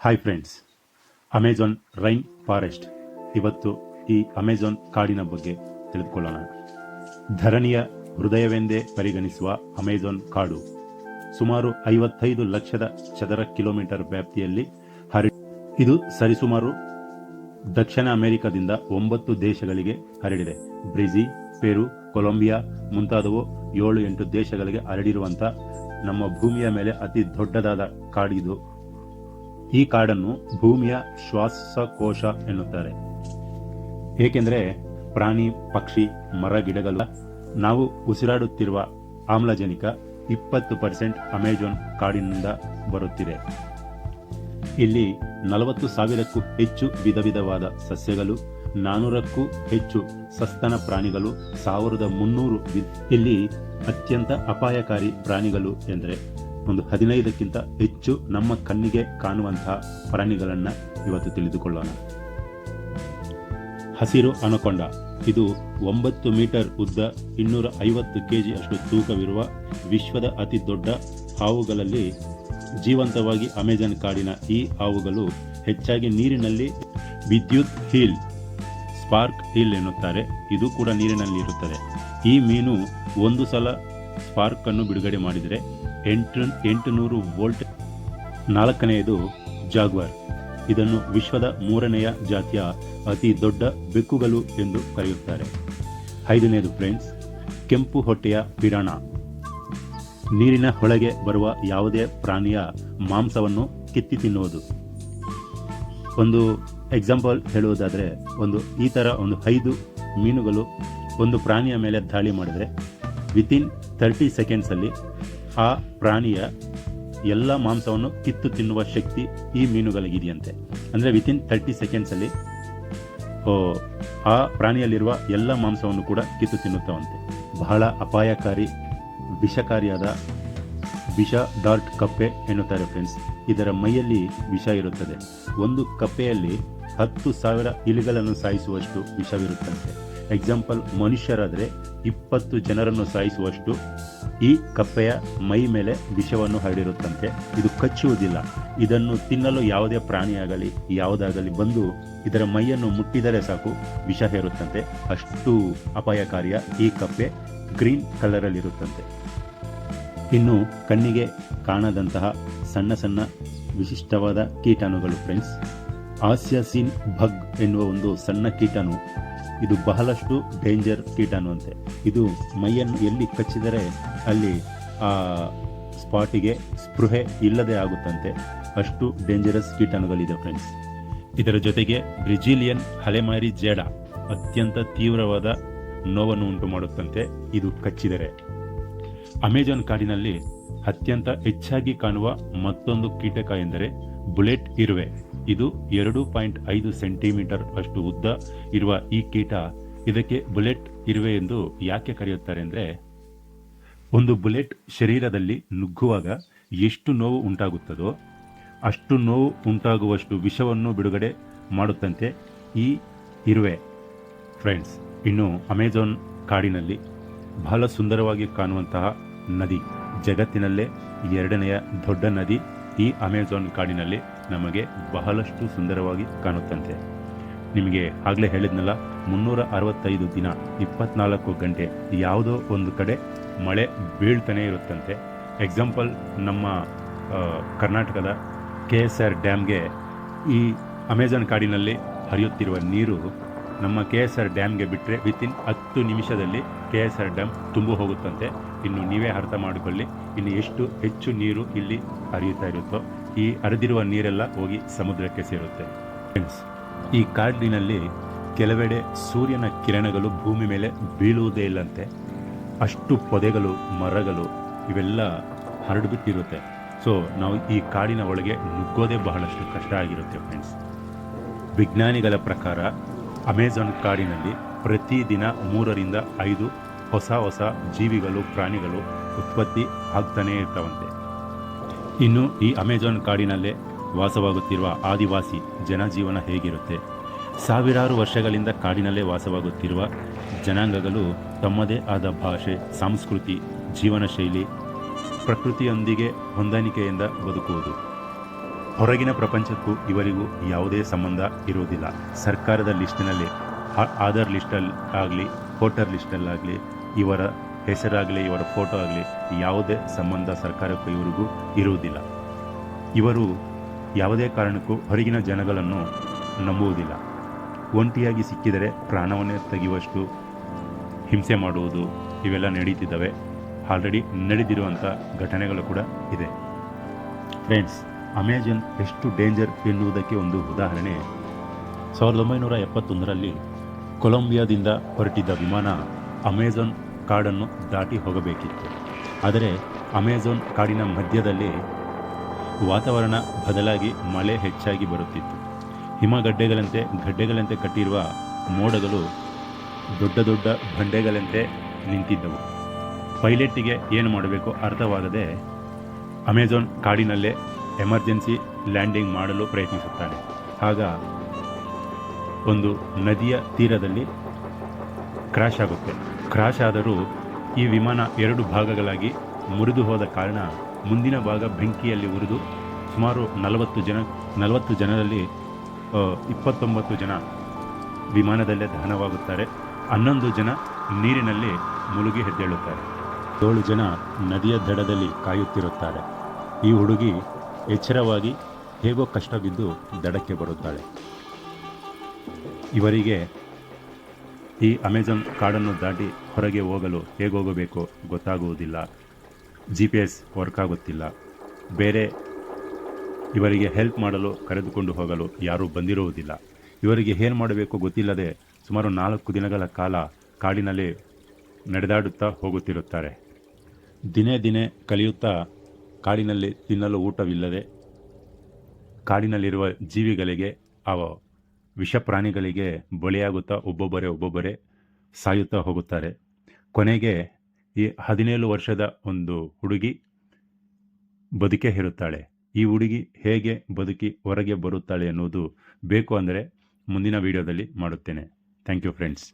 Hi friends Amazon rain forest ಇವತ್ತು ಈ Amazon ಕಾಡಿನ ಬಗ್ಗೆ ತಿಳಿದುಕೊಳ್ಳೋಣ. ಧರಣಿಯ ಹೃದಯವೆಂದೇ ಪರಿಗಣಿಸುವ ಅಮೆಜಾನ್ ಕಾಡು ಸುಮಾರು ಐವತ್ತೈದು ಲಕ್ಷದ ಚದರ ಕಿಲೋಮೀಟರ್ ವ್ಯಾಪ್ತಿಯಲ್ಲಿ ಹರಡಿ ಇದು ಸರಿಸುಮಾರು ದಕ್ಷಿಣ ಅಮೆರಿಕದಿಂದ ಒಂಬತ್ತು ದೇಶಗಳಿಗೆ ಹರಡಿದೆ. ಬ್ರೆಜಿಲ್, ಪೆರು, ಕೊಲಂಬಿಯಾ ಮುಂತಾದವು ಏಳು ಎಂಟು ದೇಶಗಳಿಗೆ ಹರಡಿರುವಂತ ನಮ್ಮ ಭೂಮಿಯ ಮೇಲೆ ಅತಿ ದೊಡ್ಡದಾದ ಕಾಡಿದು ಈ ಕಾಡನ್ನು ಭೂಮಿಯ ಶ್ವಾಸಕೋಶ ಎನ್ನುತ್ತಾರೆ. ಏಕೆಂದರೆ ಪ್ರಾಣಿ, ಪಕ್ಷಿ, ಮರ, ಗಿಡಗಳ, ನಾವು ಉಸಿರಾಡುತ್ತಿರುವ ಆಮ್ಲಜನಕ ಇಪ್ಪತ್ತು ಪರ್ಸೆಂಟ್ ಅಮೆಜಾನ್ ಕಾಡಿನಿಂದ ಬರುತ್ತಿದೆ. ಇಲ್ಲಿ ನಲವತ್ತು ಸಾವಿರಕ್ಕೂ ಹೆಚ್ಚು ವಿಧ ವಿಧವಾದ ಸಸ್ಯಗಳು, ನಾನೂರಕ್ಕೂ ಹೆಚ್ಚು ಸಸ್ತನ ಪ್ರಾಣಿಗಳು, ಸಾವಿರದ ಮುನ್ನೂರು ಇಲ್ಲಿ ಅತ್ಯಂತ ಅಪಾಯಕಾರಿ ಪ್ರಾಣಿಗಳು ಎಂದರೆ ಒಂದು ಹದಿನೈದಕ್ಕಿಂತ ಹೆಚ್ಚು ನಮ್ಮ ಕಣ್ಣಿಗೆ ಕಾಣುವಂತಹ ಪ್ರಾಣಿಗಳನ್ನು ಇವತ್ತು ತಿಳಿದುಕೊಳ್ಳೋಣ. ಹಸಿರು ಅನಕೊಂಡ. ಇದು ಒಂಬತ್ತು ಮೀಟರ್ ಉದ್ದ ಇನ್ನೂರ ಐವತ್ತು ಕೆಜಿ ಅಷ್ಟು ತೂಕವಿರುವ ವಿಶ್ವದ ಅತಿ ದೊಡ್ಡ ಹಾವುಗಳಲ್ಲಿ ಜೀವಂತವಾಗಿ ಅಮೆಜಾನ್ ಕಾಡಿನ ಈ ಹಾವುಗಳು ಹೆಚ್ಚಾಗಿ ನೀರಿನಲ್ಲಿ ವಿದ್ಯುತ್ ಹೀಲ್, ಸ್ಪಾರ್ಕ್ ಹೀಲ್ ಎನ್ನುತ್ತಾರೆ. ಇದು ಕೂಡ ನೀರಿನಲ್ಲಿ ಇರುತ್ತದೆ. ಈ ಮೀನು ಒಂದು ಸಲ ಸ್ಪಾರ್ಕ್ ಅನ್ನು ಬಿಡುಗಡೆ ಮಾಡಿದರೆ ಎಂಟು, ಎಂಟುನೂರು ವೋಲ್ಟ್ ನಾಲ್ಕನೆಯದು ಜಾಗ್ವಾರ್. ಇದನ್ನು ವಿಶ್ವದ ಮೂರನೆಯ ಜಾತಿಯ ಅತಿ ದೊಡ್ಡ ಬೆಕ್ಕುಗಳು ಎಂದು ಕರೆಯುತ್ತಾರೆ. ಐದನೆಯದು ಫ್ರೆಂಡ್ಸ್ ಕೆಂಪು ಹೊಟ್ಟೆಯ ಪಿರಾಣ. ನೀರಿನ ಒಳಗೆ ಬರುವ ಯಾವುದೇ ಪ್ರಾಣಿಯ ಮಾಂಸವನ್ನು ಕಿತ್ತಿ ತಿನ್ನುವುದು. ಒಂದು ಎಕ್ಸಾಂಪಲ್ ಹೇಳುವುದಾದರೆ, ಒಂದು ಈ ಥರ ಒಂದು ಐದು ಮೀನುಗಳು ಒಂದು ಪ್ರಾಣಿಯ ಮೇಲೆ ದಾಳಿ ಮಾಡಿದರೆ ವಿತಿನ್ ಥರ್ಟಿ ಸೆಕೆಂಡ್ಸಲ್ಲಿ ಆ ಪ್ರಾಣಿಯ ಎಲ್ಲ ಮಾಂಸವನ್ನು ಕಿತ್ತು ತಿನ್ನುವ ಶಕ್ತಿ ಈ ಮೀನುಗಳಿಗಿದೆಯಂತೆ. ಅಂದರೆ ವಿತಿನ್ ತರ್ಟಿ ಸೆಕೆಂಡ್ಸಲ್ಲಿ ಆ ಪ್ರಾಣಿಯಲ್ಲಿರುವ ಎಲ್ಲ ಮಾಂಸವನ್ನು ಕೂಡ ಕಿತ್ತು ತಿನ್ನುತ್ತವಂತೆ. ಬಹಳ ಅಪಾಯಕಾರಿ, ವಿಷಕಾರಿಯಾದ ವಿಷ ಡಾರ್ಟ್ ಕಪ್ಪೆ ಎನ್ನುತ್ತಾರೆ ಫ್ರೆಂಡ್ಸ್ ಇದರ ಮೈಯಲ್ಲಿ ವಿಷ ಇರುತ್ತದೆ. ಒಂದು ಕಪ್ಪೆಯಲ್ಲಿ ಹತ್ತು ಸಾವಿರ ಇಲಿಗಳನ್ನು ಸಾಯಿಸುವಷ್ಟು ವಿಷವಿರುತ್ತಂತೆ. ಎಕ್ಸಾಂಪಲ್ ಮನುಷ್ಯರಾದರೆ ಇಪ್ಪತ್ತು ಜನರನ್ನು ಸಾಯಿಸುವಷ್ಟು ಈ ಕಪ್ಪೆಯ ಮೈ ಮೇಲೆ ವಿಷವನ್ನು ಹರಡಿರುತ್ತಂತೆ. ಇದು ಕಚ್ಚುವುದಿಲ್ಲ. ಇದನ್ನು ತಿನ್ನಲು ಯಾವುದೇ ಪ್ರಾಣಿಯಾಗಲಿ, ಯಾವುದಾಗಲಿ ಬಂದು ಇದರ ಮೈಯನ್ನು ಮುಟ್ಟಿದರೆ ಸಾಕು, ವಿಷ ಹೇರುತ್ತಂತೆ. ಅಷ್ಟು ಅಪಾಯಕಾರಿಯ ಈ ಕಪ್ಪೆ ಗ್ರೀನ್ ಕಲರಲ್ಲಿರುತ್ತಂತೆ. ಇನ್ನು ಕಣ್ಣಿಗೆ ಕಾಣದಂತಹ ಸಣ್ಣ ಸಣ್ಣ ವಿಶಿಷ್ಟವಾದ ಕೀಟಾಣುಗಳು ಫ್ರೆಂಡ್ಸ್. ಆಸ್ಯಾಸಿನ್ ಭಗ್ ಎನ್ನುವ ಒಂದು ಸಣ್ಣ ಕೀಟಾಣು. ಇದು ಬಹಳಷ್ಟು ಡೇಂಜರ್ ಕೀಟಾಣು ಅಂತೆ ಇದು ಮೈಯನ್ನು ಎಲ್ಲಿ ಕಚ್ಚಿದರೆ ಅಲ್ಲಿ, ಆ, ಸ್ಪಾಟಿಗೆ ಸ್ಪೃಹೆ ಇಲ್ಲದೆ ಆಗುತ್ತಂತೆ. ಅಷ್ಟು ಡೇಂಜರಸ್ ಕೀಟಾಣುಗಳಿದೆ ಫ್ರೆಂಡ್ಸ್ ಇದರ ಜೊತೆಗೆ ಬ್ರಿಜಿಲಿಯನ್ ಅಲೆಮಾರಿ ಜೇಡ ಅತ್ಯಂತ ತೀವ್ರವಾದ ನೋವನ್ನು ಉಂಟು ಮಾಡುತ್ತಂತೆ. ಇದು ಕಚ್ಚಿದರೆ ಅಮೆಜಾನ್ ಕಾಡಿನಲ್ಲಿ ಅತ್ಯಂತ ಹೆಚ್ಚಾಗಿ ಕಾಣುವ ಮತ್ತೊಂದು ಕೀಟಕ ಎಂದರೆ ಬುಲೆಟ್ ಇರುವೆ. ಇದು ಎರಡು ಪಾಯಿಂಟ್ ಐದು ಸೆಂಟಿಮೀಟರ್ ಅಷ್ಟು ಉದ್ದ ಇರುವ ಈ ಕೀಟ ಇದಕ್ಕೆ ಬುಲೆಟ್ ಇರುವೆ ಎಂದು ಯಾಕೆ ಕರೆಯುತ್ತಾರೆ ಅಂದರೆ ಒಂದು ಬುಲೆಟ್ ಶರೀರದಲ್ಲಿ ನುಗ್ಗುವಾಗ ಎಷ್ಟು ನೋವು ಉಂಟಾಗುತ್ತದೋ ಅಷ್ಟು ನೋವು ಉಂಟಾಗುವಷ್ಟು ವಿಷವನ್ನು ಬಿಡುಗಡೆ ಮಾಡುತ್ತಂತೆ ಈ ಇರುವೆ. ಫ್ರೆಂಡ್ಸ್ ಇನ್ನು ಅಮೆಜಾನ್ ಕಾಡಿನಲ್ಲಿ ಬಹಳ ಸುಂದರವಾಗಿ ಕಾಣುವಂತಹ ನದಿ, ಜಗತ್ತಿನಲ್ಲೇ ಎರಡನೆಯ ದೊಡ್ಡ ನದಿ ಈ ಅಮೆಜಾನ್ ಕಾಡಿನಲ್ಲಿ ನಮಗೆ ಬಹಳಷ್ಟು ಸುಂದರವಾಗಿ ಕಾಣುತ್ತಂತೆ. ನಿಮಗೆ ಆಗಲೇ ಹೇಳಿದ್ನಲ್ಲ, ಮುನ್ನೂರ ಅರವತ್ತೈದು ದಿನ ಇಪ್ಪತ್ನಾಲ್ಕು ಗಂಟೆ ಯಾವುದೋ ಒಂದು ಕಡೆ ಮಳೆ ಬೀಳ್ತಾನೆ ಇರುತ್ತಂತೆ. ಎಕ್ಸಾಂಪಲ್ ನಮ್ಮ ಕರ್ನಾಟಕದ ಕೆ ಎಸ್ ಆರ್ ಡ್ಯಾಮ್ಗೆ ಈ ಅಮೆಜಾನ್ ಕಾಡಿನಲ್ಲಿ ಹರಿಯುತ್ತಿರುವ ನೀರು ನಮ್ಮ ಕೆ ಎಸ್ ಆರ್ ಡ್ಯಾಮ್ಗೆ ಬಿಟ್ಟರೆ ವಿತಿನ್ ಹತ್ತು ನಿಮಿಷದಲ್ಲಿ ಕೆ ಎಸ್ ಆರ್ ಡ್ಯಾಮ್ ತುಂಬು ಹೋಗುತ್ತಂತೆ. ಇನ್ನು ನೀವೇ ಅರ್ಥ ಮಾಡಿಕೊಳ್ಳಿ, ಇನ್ನು ಎಷ್ಟು ಹೆಚ್ಚು ನೀರು ಇಲ್ಲಿ ಹರಿಯುತ್ತಾ ಇರುತ್ತೋ, ಈ ಹರಿದಿರುವ ನೀರೆಲ್ಲ ಹೋಗಿ ಸಮುದ್ರಕ್ಕೆ ಸೇರುತ್ತೆ. ಫ್ರೆಂಡ್ಸ್ ಈ ಕಾಡಿನಲ್ಲಿ ಕೆಲವೆಡೆ ಸೂರ್ಯನ ಕಿರಣಗಳು ಭೂಮಿ ಮೇಲೆ ಬೀಳುವುದೇ ಇಲ್ಲಂತೆ. ಅಷ್ಟು ಪೊದೆಗಳು, ಮರಗಳು ಇವೆಲ್ಲ ಹರಡುಬಿಟ್ಟಿರುತ್ತೆ. ಸೊ ನಾವು ಈ ಕಾಡಿನ ಒಳಗೆ ನುಗ್ಗೋದೇ ಬಹಳಷ್ಟು ಕಷ್ಟ ಆಗಿರುತ್ತೆ ಫ್ರೆಂಡ್ಸ್ ವಿಜ್ಞಾನಿಗಳ ಪ್ರಕಾರ ಅಮೆಜಾನ್ ಕಾಡಿನಲ್ಲಿ ಪ್ರತಿದಿನ ಮೂರರಿಂದ ಐದು ಹೊಸ ಹೊಸ ಜೀವಿಗಳು, ಪ್ರಾಣಿಗಳು ಉತ್ಪತ್ತಿ ಆಗ್ತಾನೇ ಇರ್ತವಂತೆ. ಇನ್ನು ಈ ಅಮೆಜಾನ್ ಕಾಡಿನಲ್ಲೇ ವಾಸವಾಗುತ್ತಿರುವ ಆದಿವಾಸಿ ಜನಜೀವನ ಹೇಗಿರುತ್ತೆ? ಸಾವಿರಾರು ವರ್ಷಗಳಿಂದ ಕಾಡಿನಲ್ಲೇ ವಾಸವಾಗುತ್ತಿರುವ ಜನಾಂಗಗಳು ತಮ್ಮದೇ ಆದ ಭಾಷೆ, ಸಂಸ್ಕೃತಿ, ಜೀವನ ಶೈಲಿ, ಪ್ರಕೃತಿಯೊಂದಿಗೆ ಹೊಂದಾಣಿಕೆಯಿಂದ ಬದುಕುವುದು. ಹೊರಗಿನ ಪ್ರಪಂಚಕ್ಕೂ ಇವರಿಗೂ ಯಾವುದೇ ಸಂಬಂಧ ಇರುವುದಿಲ್ಲ. ಸರ್ಕಾರದ ಲಿಸ್ಟಿನಲ್ಲಿ ಆಧಾರ್ ಲಿಸ್ಟಲ್ಲಿ ಆಗಲಿ, ವೋಟರ್ ಲಿಸ್ಟಲ್ಲಾಗಲಿ ಇವರ ಹೆಸರಾಗಲಿ, ಇವರ ಫೋಟೋ ಆಗಲಿ ಯಾವುದೇ ಸಂಬಂಧ ಸರ್ಕಾರಕ್ಕೂ ಇವರಿಗೂ ಇರುವುದಿಲ್ಲ. ಇವರು ಯಾವುದೇ ಕಾರಣಕ್ಕೂ ಹೊರಗಿನ ಜನಗಳನ್ನು ನಂಬುವುದಿಲ್ಲ. ಒಂಟಿಯಾಗಿ ಸಿಕ್ಕಿದರೆ ಪ್ರಾಣವನ್ನೇ ತೆಗೆಯುವಷ್ಟು ಹಿಂಸೆ ಮಾಡುವುದು ಇವೆಲ್ಲ ನಡೀತಿದ್ದಾವೆ. ಆಲ್ರೆಡಿ ನಡೆದಿರುವಂಥ ಘಟನೆಗಳು ಕೂಡ ಇದೆ. ಫ್ರೆಂಡ್ಸ್ ಅಮೆಜಾನ್ ಎಷ್ಟು ಡೇಂಜರ್ ಎನ್ನುವುದಕ್ಕೆ ಒಂದು ಉದಾಹರಣೆ. ಸಾವಿರದ ಒಂಬೈನೂರ ಎಪ್ಪತ್ತೊಂದರಲ್ಲಿ ಕೊಲಂಬಿಯಾದಿಂದ ಹೊರಟಿದ್ದ ವಿಮಾನ ಅಮೆಜಾನ್ ಕಾಡನ್ನು ದಾಟಿ ಹೋಗಬೇಕಿತ್ತು. ಆದರೆ ಅಮೆಜಾನ್ ಕಾಡಿನ ಮಧ್ಯದಲ್ಲಿ ವಾತಾವರಣ ಬದಲಾಗಿ ಮಳೆ ಹೆಚ್ಚಾಗಿ ಬರುತ್ತಿತ್ತು. ಹಿಮಗಡ್ಡೆಗಳಂತೆ ಗಡ್ಡೆಗಳಂತೆ ಕಟ್ಟಿರುವ ಮೋಡಗಳು ದೊಡ್ಡ ದೊಡ್ಡ ಬಂಡೆಗಳಂತೆ ನಿಂತಿದ್ದವು. ಪೈಲಟ್ಗೆ ಏನು ಮಾಡಬೇಕು ಅರ್ಥವಾಗದೆ ಅಮೆಜಾನ್ ಕಾಡಿನಲ್ಲೇ ಎಮರ್ಜೆನ್ಸಿ ಲ್ಯಾಂಡಿಂಗ್ ಮಾಡಲು ಪ್ರಯತ್ನಿಸುತ್ತಾನೆ ಆಗ ಒಂದು ನದಿಯ ತೀರದಲ್ಲಿ ಕ್ರ್ಯಾಶ್ ಆಗುತ್ತೆ. ಕ್ರ್ಯಾಶ್ ಆದರೂ ಈ ವಿಮಾನ ಎರಡು ಭಾಗಗಳಾಗಿ ಮುರಿದು ಹೋದ ಕಾರಣ ಮುಂದಿನ ಭಾಗ ಬೆಂಕಿಯಲ್ಲಿ ಉರಿದು ಸುಮಾರು ನಲವತ್ತು ಜನ, ನಲವತ್ತು ಜನರಲ್ಲಿ ಇಪ್ಪತ್ತೊಂಬತ್ತು ಜನ ವಿಮಾನದಲ್ಲೇ ದಹನವಾಗುತ್ತಾರೆ. ಹನ್ನೊಂದು ಜನ ನೀರಿನಲ್ಲಿ ಮುಳುಗಿ ಹೆದ್ದೇಳುತ್ತಾರೆ. ಏಳು ಜನ ನದಿಯ ದಡದಲ್ಲಿ ಕಾಯುತ್ತಿರುತ್ತಾರೆ. ಈ ಹುಡುಗಿ ಎಚ್ಚರವಾಗಿ ಹೇಗೋ ಕಷ್ಟ ಬಿದ್ದು ದಡಕ್ಕೆ ಬರುತ್ತಾಳೆ. ಇವರಿಗೆ ಈ ಅಮೆಜಾನ್ ಕಾಡನ್ನು ದಾಟಿ ಹೊರಗೆ ಹೋಗಲು ಹೇಗೋಗಬೇಕೋ ಗೊತ್ತಾಗುವುದಿಲ್ಲ. ಜಿ ಪಿ ಎಸ್ ವರ್ಕ್ ಆಗುತ್ತಿಲ್ಲ. ಬೇರೆ ಇವರಿಗೆ ಹೆಲ್ಪ್ ಮಾಡಲು ಕರೆದುಕೊಂಡು ಹೋಗಲು ಯಾರೂ ಬಂದಿರುವುದಿಲ್ಲ. ಇವರಿಗೆ ಏನು ಮಾಡಬೇಕು ಗೊತ್ತಿಲ್ಲದೆ ಸುಮಾರು ನಾಲ್ಕು ದಿನಗಳ ಕಾಲ ಕಾಡಿನಲ್ಲಿ ನಡೆದಾಡುತ್ತಾ ಹೋಗುತ್ತಿರುತ್ತಾರೆ. ದಿನೇ ದಿನೇ ಕಲಿಯುತ್ತಾ ಕಾಡಿನಲ್ಲಿ ತಿನ್ನಲು ಊಟವಿಲ್ಲದೆ ಕಾಡಿನಲ್ಲಿರುವ ಜೀವಿಗಳಿಗೆ ಆ ವಿಷ ಪ್ರಾಣಿಗಳಿಗೆ ಬಳಿಯಾಗುತ್ತಾ ಒಬ್ಬೊಬ್ಬರೇ ಒಬ್ಬೊಬ್ಬರೇ ಸಾಯುತ್ತಾ ಹೋಗುತ್ತಾರೆ. ಕೊನೆಗೆ ಈ ಹದಿನೇಳು ವರ್ಷದ ಒಂದು ಹುಡುಗಿ ಬದುಕೇ ಇರುತ್ತಾಳೆ ಈ ಹುಡುಗಿ ಹೇಗೆ ಬದುಕಿ ಹೊರಗೆ ಬರುತ್ತಾಳೆ ಎನ್ನುವುದು ಬೇಕು ಅಂದರೆ ಮುಂದಿನ ವಿಡಿಯೋದಲ್ಲಿ ಮಾಡುತ್ತೇನೆ. Thank you, friends.